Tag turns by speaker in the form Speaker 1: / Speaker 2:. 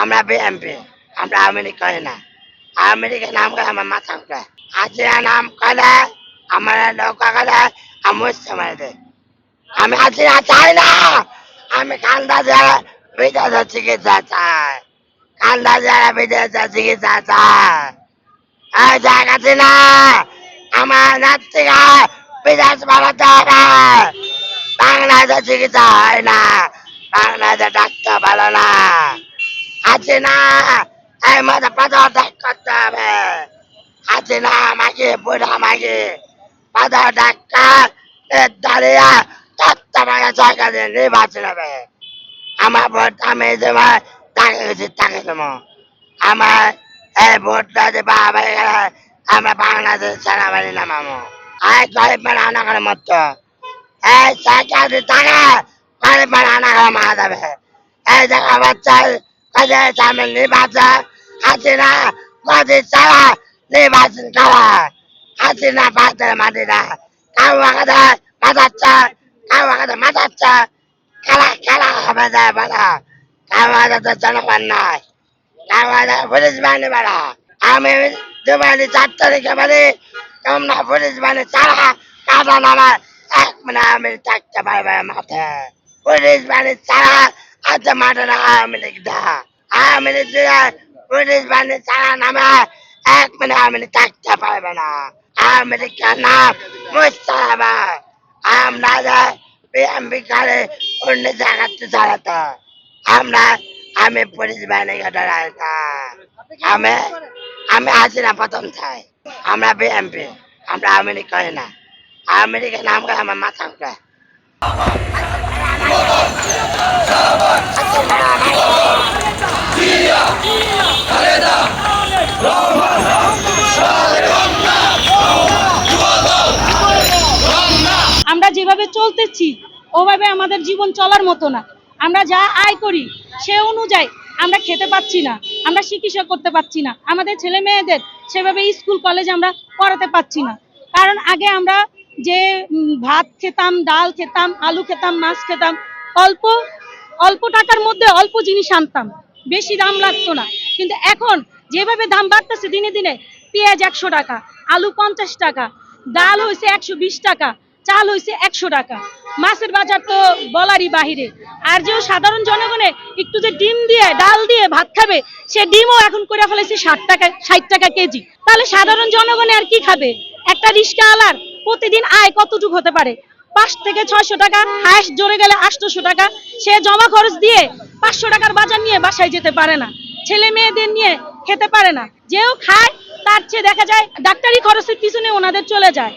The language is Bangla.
Speaker 1: আমরা বিএমপি আমরা আওয়ামী না। লীগের নাম করে আমার মাথা উঠে। হাজিরা নাম করে, আমার নৌকা করে, আমি মারি দেয় আমি হাজিরা চাই না, আমি কান্দা যারা বিদেশ চিকিৎসা চাই। কান্দা যারা বিদেশ চিকিৎসা চাই। এই না, আমার নাতিকা বিদেশ বাড়াতে হবে। বাংলাদেশে চিকিৎসা হয় না, বাংলাদেশে ডাক্তার ভালো না। আছে না এই মধ্যে পাথর ত্যাগ করতে হবে। আছে না আমাকে, বুড়া আমাকে পাথর ডাক্তার দাঁড়িয়ে তত্ত্বাবধায়ক সরকারের নির্বাচন হবে। আমার ভোট আমি দেবো, তাকে গেছি তাকে দেবো। আমার এই ভোটটা হয়ে গেলে আমরা বাংলাদেশ সেনাবাহিনী নামাবো। এই গরিব মানে আনাগরের মতো। এই সরকারি টাকা গরিব মানে আনাগরে মারা যাবে এই জায়গা বাচ্চা সামনে নির্বাচন হাসিনা গদি ছাড়া নির্বাচন করা? হাসিনা বাচ্চার মাটিরা কাউ আকাদে মাথাচ্ছে কাউ আকাদে মাথাচ্ছে। খেলা খেলা হবে যায় বলা? কাউ আকাদে জনগণ নাই। কাউ আকাদে পুলিশ বাহিনী বেড়া আমি দুবাইনি চার তারিখে বলি, তোমরা পুলিশ বাহিনী ছাড়া কাদা নামা এক মিনিট আমি থাকতে পারবে মাঠে। পুলিশ বাহিনী ছাড়া আছে মাঠে না আওয়ামী দা আওয়ামী পুলিশ ছাড়া এক মিনিট পারবে না। নাম মুছতে হবে আমরা আমি পুলিশ বাহিনীকে ডরাই না আমি আছি না প্রথম চাই। আমরা বিএমপি আমরা আওয়ামী লীগ না। আওয়ামী নাম করে আমার মাথা উঠে
Speaker 2: আমরা যেভাবে চলতেছি, ওভাবে আমাদের জীবন চলার মতো না। আমরা যা আয় করি, সে অনুযায়ী আমরা খেতে পাচ্ছি না, আমরা চিকিৎসা করতে পাচ্ছি না। আমাদের ছেলে মেয়েদের সেভাবে স্কুল, কলেজ আমরা পড়াতে পাচ্ছি না। কারণ আগে আমরা যে ভাত খেতাম, ডাল খেতাম, আলু খেতাম, মাছ খেতাম, অল্প অল্প টাকার মধ্যে অল্প জিনিস আনতাম। বেশি দাম লাগতো না। কিন্তু এখন যেভাবে দাম বাড়তেছে দিনে দিনে, পেঁয়াজ একশো টাকা, আলু পঞ্চাশ টাকা, ডাল হয়েছে একশো বিশ টাকা চাল হয়েছে একশো টাকা। মাছের বাজার তো বলারই বাহিরে। আর যে সাধারণ জনগণে একটু যে ডিম দিয়ে, ডাল দিয়ে ভাত খাবে, সে ডিমও এখন করে ফেলেছে ষাট টাকা ষাট টাকা কেজি। তাহলে সাধারণ জনগণে আর কি খাবে? একটা রিক্সা আলার প্রতিদিন আয় কতটুকু হতে পারে? পাঁচ থেকে ছয়শো টাকা হায়েস্ট জোরে গেলে আটশোশো টাকা। সে জমা খরচ দিয়ে পাঁচশো টাকার বাজার নিয়ে বাসায় যেতে পারে না। ছেলে মেয়েদের নিয়ে খেতে পারে না। যেও খায়, তার চেয়ে দেখা যায় ডাক্তারি খরচের পিছনে ওনাদের চলে যায়।